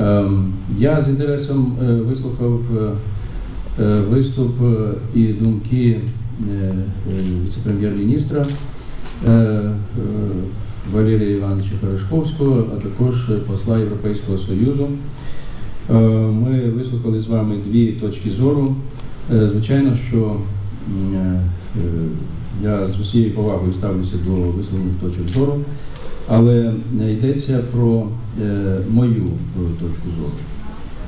Ем, Я з інтересом е, вислухав е, е, виступ і думки віце-прем'єр-міністра Валерія Івановича Перешковського, а також посла Європейського Союзу. Ми вислухали з вами дві точки зору. Звичайно, що я з усією повагою ставлюся до висловлених точок зору, але е, йдеться про е, мою е, точку зору.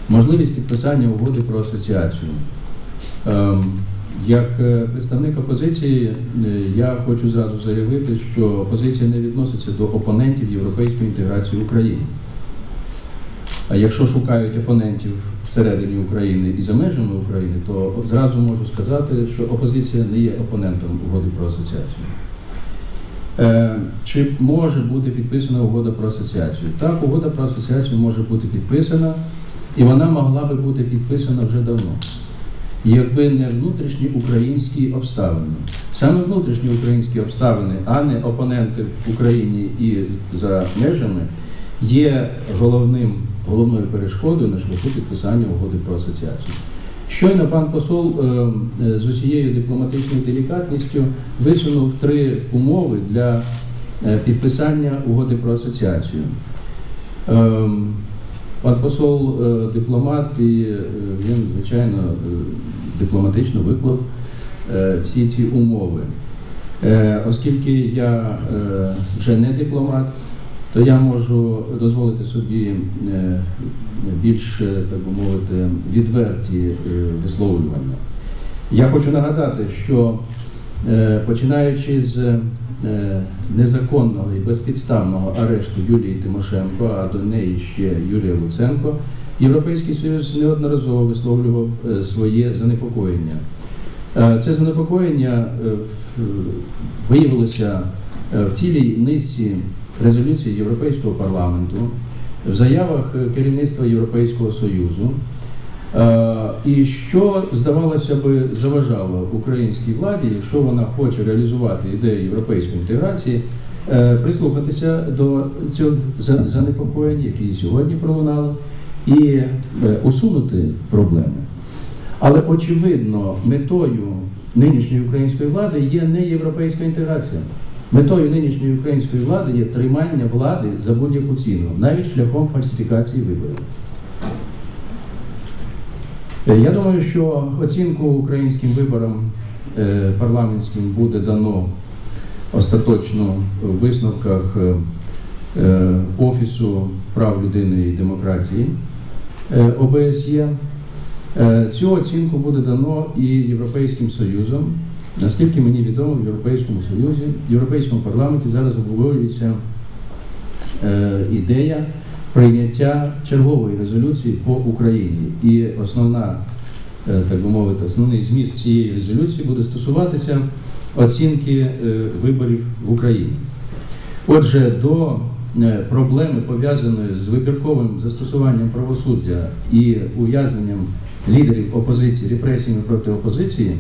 Можливість підписання угоди про асоціацію. Ем, Як представник опозиції, я хочу зразу заявити, що опозиція не відноситься до опонентів європейської інтеграції України. А якщо шукають опонентів всередині України і за межами України, то зразу можу сказати, що опозиція не є опонентом угоди про асоціацію. Е, Чи може бути підписана угода про асоціацію? Так, угода про асоціацію може бути підписана, і вона могла би бути підписана вже давно. Якби не внутрішні українські обставини. Саме внутрішні українські обставини, а не опоненти в Україні і за межами, є головним, головною перешкодою на шляху підписання угоди про асоціацію. Щойно пан посол е, е, з усією дипломатичною делікатністю висунув три умови для е, підписання угоди про асоціацію. Пан посол дипломат, і він, звичайно, дипломатично виклав всі ці умови. Оскільки я вже не дипломат, то я можу дозволити собі е, більш, е, так би мовити, відверті е, висловлювання. Я хочу нагадати, що починаючи з незаконного і безпідставного арешту Юлії Тимошенко, а до неї ще Юрія Луценко, Європейський Союз неодноразово висловлював своє занепокоєння. Це занепокоєння виявилося в цілій низці резолюцій Європейського парламенту, в заявах керівництва Європейського Союзу. Е, І що, здавалося би, заважало українській владі, якщо вона хоче реалізувати ідею європейської інтеграції, е, прислухатися до цього за- занепокоєння, які сьогодні пролунали, і е, усунути проблеми. Але очевидно, метою нинішньої української влади є не європейська інтеграція. Метою нинішньої української влади є тримання влади за будь-яку ціну, навіть шляхом фальсифікації виборів. Е, Я думаю, що оцінку українським виборам е, парламентським буде дано остаточно в висновках е, Офісу прав людини і демократії ОБСЄ. Цю оцінку буде дано і Європейським Союзом. Наскільки мені відомо, в Європейському Союзі, в Європейському парламенті зараз обговорюється е, ідея прийняття чергової резолюції по Україні. І основна, е, так би мовити, основний зміст цієї резолюції буде стосуватися оцінки е, виборів в Україні. Отже, до е, проблеми, пов'язаної з вибірковим застосуванням правосуддя і ув'язненням лідерів опозиції, репресіями проти опозиції,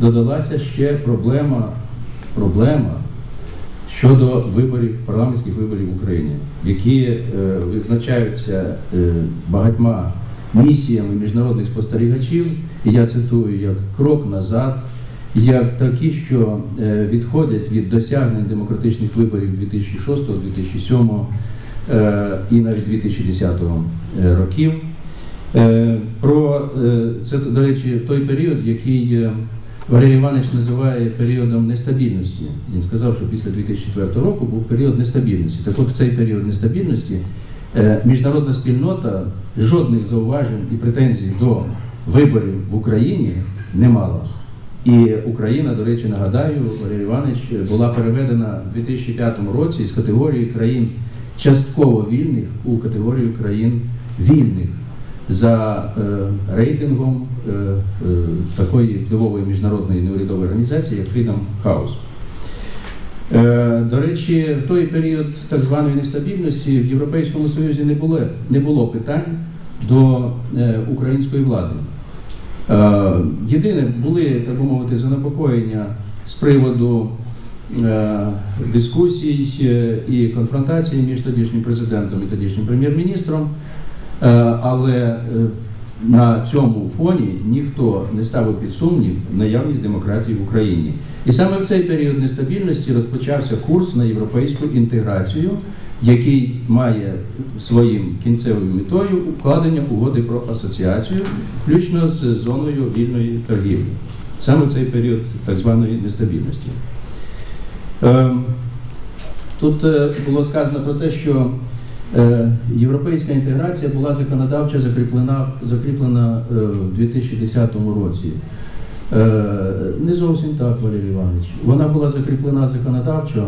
додалася ще проблема, проблема щодо виборів, парламентських виборів в Україні, які е, відзначаються е, багатьма місіями міжнародних спостерігачів, і я цитую як крок назад, як такі, що е, відходять від досягнень демократичних виборів 2006, 2007 е, і навіть 2010 е, років. Про це, до речі, той період, який Валерій Іванович називає періодом нестабільності. Він сказав, що після 2004 року був період нестабільності. Так от в цей період нестабільності е, міжнародна спільнота жодних зауважень і претензій до виборів в Україні не мала. І Україна, до речі, нагадаю, Валерій Іванович була переведена в 2005 році з категорії країн частково вільних у категорію країн вільних за е, рейтингом е, е, такої впливової міжнародної неурядової організації, як Freedom House. Е, До речі, в той період так званої нестабільності в Європейському Союзі не було, не було питань до е, української влади. Е, Єдине були, так би мовити, занепокоєння з приводу е, дискусій е, і конфронтацій між тодішнім президентом і тодішнім прем'єр-міністром. Е, Але е, на цьому фоні ніхто не ставив під сумнів наявність демократії в Україні. І саме в цей період нестабільності розпочався курс на європейську інтеграцію, який має своїм кінцевою метою укладення угоди про асоціацію, включно з зоною вільної торгівлі. Саме в цей період так званої нестабільності. Ем, Тут е, було сказано про те, що європейська інтеграція була законодавчо закріплена, закріплена е, в 2010 році. Е, Не зовсім так, Валерій Іванович. Вона була закріплена законодавчо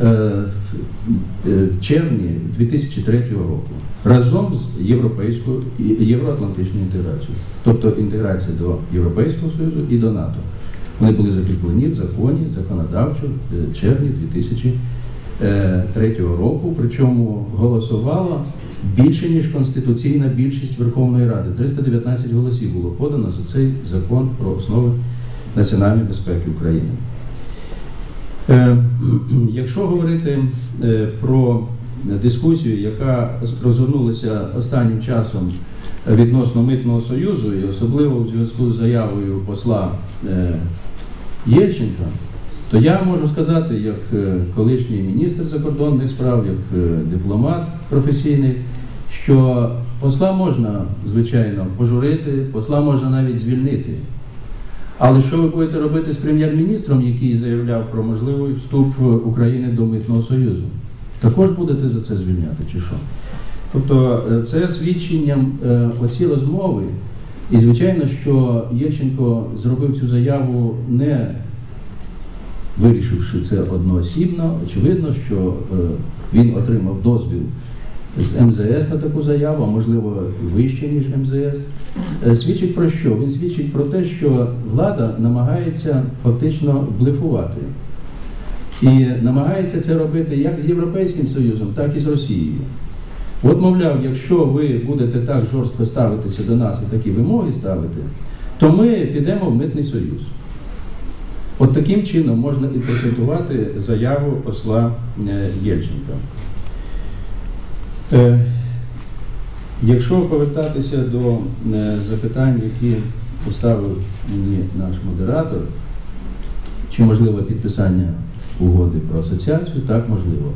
е, в- е, червні 2003 року разом з європейською євроатлантичною інтеграцією, тобто інтеграція до Європейського Союзу і до НАТО. Вони були закріплені в законі законодавчо в червні 2003 року, причому голосувала більше, ніж конституційна більшість Верховної Ради. 319 голосів було подано за цей закон про основи національної безпеки України. Е, Якщо говорити е, про дискусію, яка розгорнулася останнім часом відносно митного союзу, і особливо в зв'язку з заявою посла е, Єльченка, то я можу сказати, як е, колишній міністр закордонних справ, як е, дипломат професійний, що посла можна, звичайно, пожурити, посла можна навіть звільнити. Але що ви будете робити з прем'єр-міністром, який заявляв про можливий вступ України до Митного Союзу? Також будете за це звільняти чи що? Тобто е, це свідченням е, оці розмови. І звичайно, що Єльченко зробив цю заяву не вирішивши це одноосібно. Очевидно, що е, він отримав дозвіл з МЗС на таку заяву, а можливо вище, ніж МЗС. Е, Свідчить про що? Він свідчить про те, що влада намагається фактично блефувати. І намагається це робити як з Європейським Союзом, так і з Росією. От, мовляв, якщо ви будете так жорстко ставитися до нас і такі вимоги ставити, то ми підемо в митний союз. От таким чином можна інтерпретувати заяву посла е, Єльченка. Е, Якщо повертатися до е, запитань, які поставив мені наш модератор, чи можливо підписання угоди про асоціацію, так можливо.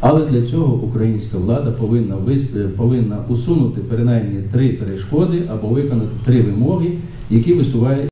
Але для цього українська влада повинна, повинна усунути принаймні три перешкоди або виконати три вимоги, які висуває